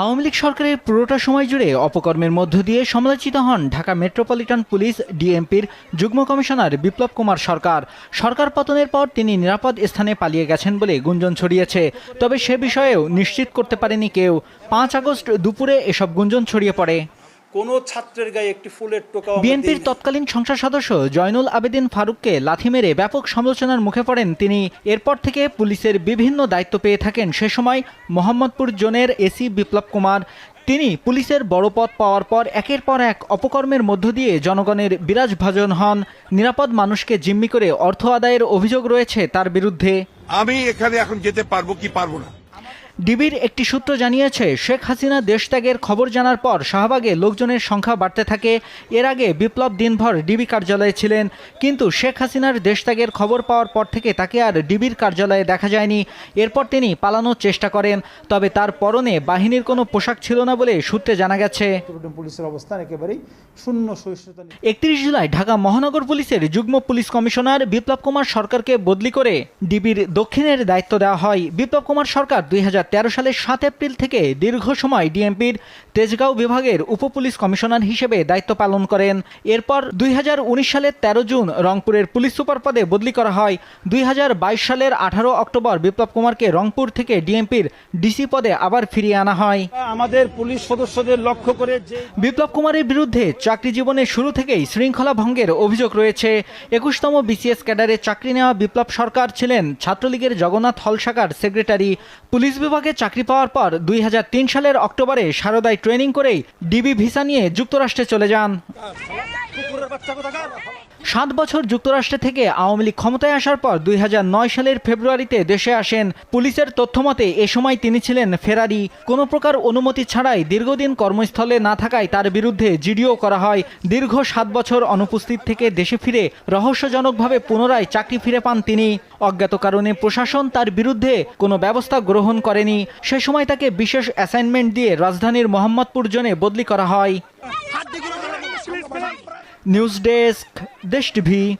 আওয়ামী লীগ সরকারের পুরোটা সময় জুড়ে অপকর্মের মধ্য দিয়ে সমালোচিত হন ঢাকা মেট্রোপলিটন পুলিশ ডিএমপির যুগ্ম কমিশনার বিপ্লব কুমার সরকার। সরকার পতনের পর তিনি নিরাপদ স্থানে পালিয়ে গেছেন বলে গুঞ্জন ছড়িয়েছে। তবে সে বিষয়েও নিশ্চিত করতে পারেনি কেউ। পাঁচ আগস্ট দুপুরে এসব গুঞ্জন ছড়িয়ে পড়ে। কোন ছাত্রের গায়ে একটি ফুলের টোকাও বিএনপির তৎকালীন সংসদ সদস্য জয়নুল আবেদিন ফারুককে লাথি মেরে ব্যাপক সমালোচনার মুখে পড়েন তিনি। এরপর থেকে পুলিশের বিভিন্ন দায়িত্ব পেয়ে থাকেন সে সময় মোহাম্মদপুর জোনের এসি বিপ্লব কুমার। তিনি পুলিশের বড় পদ পাওয়ার পর একের পর এক অপকর্মের মধ্য দিয়ে জনগণের বিরাজভাজন হন। নিরাপদ মানুষকে জিম্মি করে অর্থ আদায়ের অভিযোগ রয়েছে তার বিরুদ্ধে। আমি এখানে এখন যেতে পারব কি পারব না? ডিবির একটি সূত্র জানিয়েছে শেখ হাসিনা দেশত্যাগের খবর জানার পর শাহবাগে লোকজনের সংখ্যা বাড়তে থাকে। এর আগে বিপ্লব দিনভর ডিবি কার্যালয়ে ছিলেন কিন্তু শেখ হাসিনার দেশত্যাগের খবর পাওয়ার পর থেকে তাকে আর ডিবির কার্যালয়ে দেখা যায়নি। এরপর তিনি পালানোর চেষ্টা করেন তবে তার পরনে বাহিনীর কোনো পোশাক ছিল না বলে সূত্রে জানা গেছে। পুলিশের অবস্থান একেবারেই শূন্য একত্রিশ জুলাই ঢাকা মহানগর পুলিশের যুগ্ম পুলিশ কমিশনার বিপ্লব কুমার সরকারকে বদলি করে ডিবির দক্ষিণের দায়িত্ব দেওয়া হয়। বিপ্লব কুমার সরকার দুই হাজার সালের সাত এপ্রিল থেকে দীর্ঘ সময় ডিএমপির তেজগাঁও বিভাগের উপপুলিশ কমিশনার হিসেবে দায়িত্ব পালন করেন। এরপর দুই সালের তেরো জুন রংপুরের পুলিশ সুপার পদে বদলি করা হয়। দুই সালের আঠারো অক্টোবর বিপ্লব কুমারকে রংপুর থেকে ডিএমপির ডিসি পদে আবার ফিরিয়ে আনা হয়। আমাদের পুলিশ সদস্যদের লক্ষ্য করে বিপ্লব কুমারের বিরুদ্ধে চাকরি জীবনের শুরু থেকেই শৃঙ্খলা ভঙ্গের অভিযোগ রয়েছে। একুশতম বিসিএস ক্যাডারে চাকরি নেওয়া বিপ্লব সরকার ছিলেন ছাত্রলীগের জগন্নাথ হল শাখার সেক্রেটারি। পুলিশ বিভাগে চাকরি পাওয়ার পর দুই হাজার তিন সালের অক্টোবরে সারদায় ট্রেনিং করেই ডিবি ভিসা নিয়ে যুক্তরাষ্ট্রে চলে যান। সাত বছর যুক্তরাষ্ট্রে থেকে আওয়ামী লীগ ক্ষমতায় আসার পর দুই হাজার নয় সালের ফেব্রুয়ারিতে দেশে আসেন। পুলিশের তথ্যমতে এ সময় তিনি ছিলেন ফেরারি। কোনো প্রকার অনুমতি ছাড়াই দীর্ঘদিন কর্মস্থলে না থাকায় তার বিরুদ্ধে জিডিও করা হয়। দীর্ঘ সাত বছর অনুপস্থিত থেকে দেশে ফিরে রহস্যজনকভাবে পুনরায় চাকরি ফিরে পান তিনি। অজ্ঞাত কারণে প্রশাসন তার বিরুদ্ধে কোনো ব্যবস্থা গ্রহণ করেনি। সে সময় তাকে বিশেষ অ্যাসাইনমেন্ট দিয়ে রাজধানীর মোহাম্মদপুর জোনে বদলি করা হয়। न्यूज़ डेस्क दिष्ट भी।